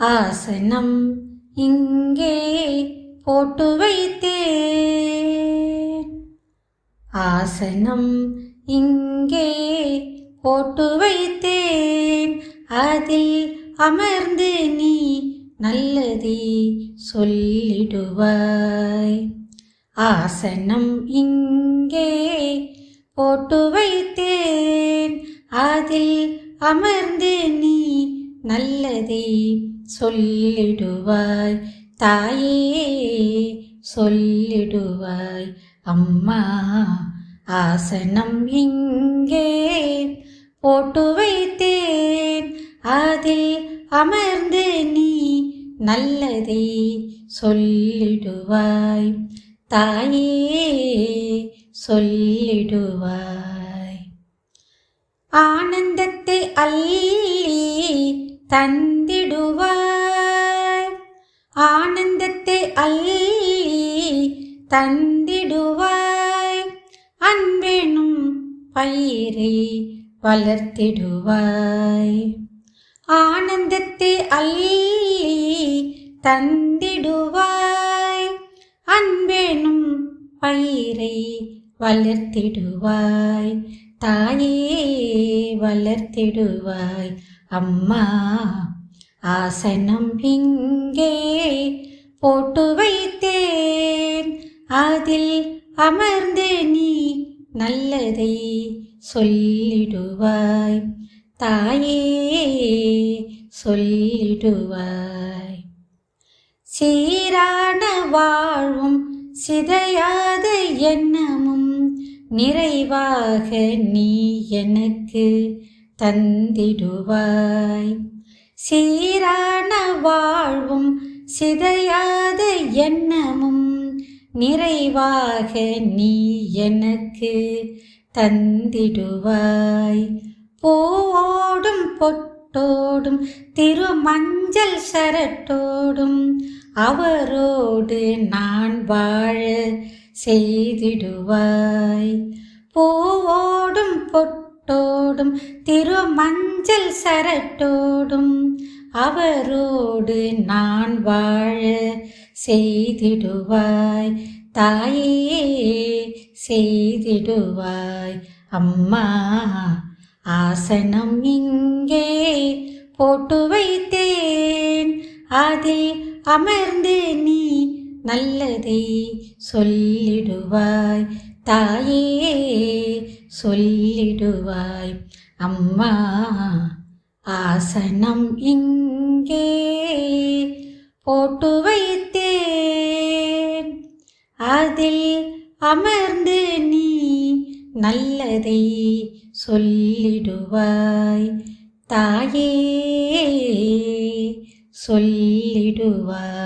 ஆசனம் இங்கே போட்டு வைத்தேன். ஆசனம் இங்கே போட்டு வைத்தேன். அதில் அமர்ந்து நீ நல்லதே சொல்லிடுவாய். ஆசனம் இங்கே போட்டு வைத்தேன். அதில் அமர்ந்து நீ நல்லதே சொல்லிடுவாய். தாயே சொல்லிடுவாய். அம்மா ஆசனம் இங்கே போட்டு வைத்தேன். அதில் அமர்ந்து நீ நல்லதை சொல்லிடுவாய். தாயே சொல்லிடுவாய். ஆனந்தத்தை அள்ளி தந்திடுவாய். ஆனந்தத்தை அள்ளி தந்திடுவாய். அன்பெனும் பயிரை வளர்த்திடுவாய். ஆனந்தத்தை அள்ளி தந்திடுவாய். அன்பெனும் பயிரை வளர்த்திடுவாய். தாயே வளர்த்திடுவாய். அம்மா ஆசனம் இங்கே போட்டு வைத்தேன். அதில் அமர்ந்து நீ நல்லதை சொல்லிடுவாய். தாயே சொல்லிடுவாய். சீரான வாழ்வும் சிதையாத எண்ணமும் நிறைவாக நீ எனக்கு தந்திடுவாய். சீரான வாழ்வும் சிதையாத எண்ணமும் நிறைவாக நீ எனக்கு தந்திடுவாய். பூவோடும் பொட்டோடும் திருமஞ்சள் சரட்டோடும் அவரோடு நான் வாழ செய்திடுவாய். பூவோடும் பொட்டோடும் திருமஞ்சள் அஞ்சல் சரட்டோடும் அவரோடு நான் வாழ செய்திடுவாய். தாயே செய்திடுவாய். அம்மா ஆசனம் இங்கே போட்டு வைத்தேன். அதில் அமர்ந்து நீ நல்லதை சொல்லிடுவாய். தாயே சொல்லிடுவாய். அம்மா ஆசனம் இங்கே போட்டு வைத்தேன். அதில் அமர்ந்து நீ நல்லதை சொல்லிடுவாய் தாயே சொல்லிடுவாய்.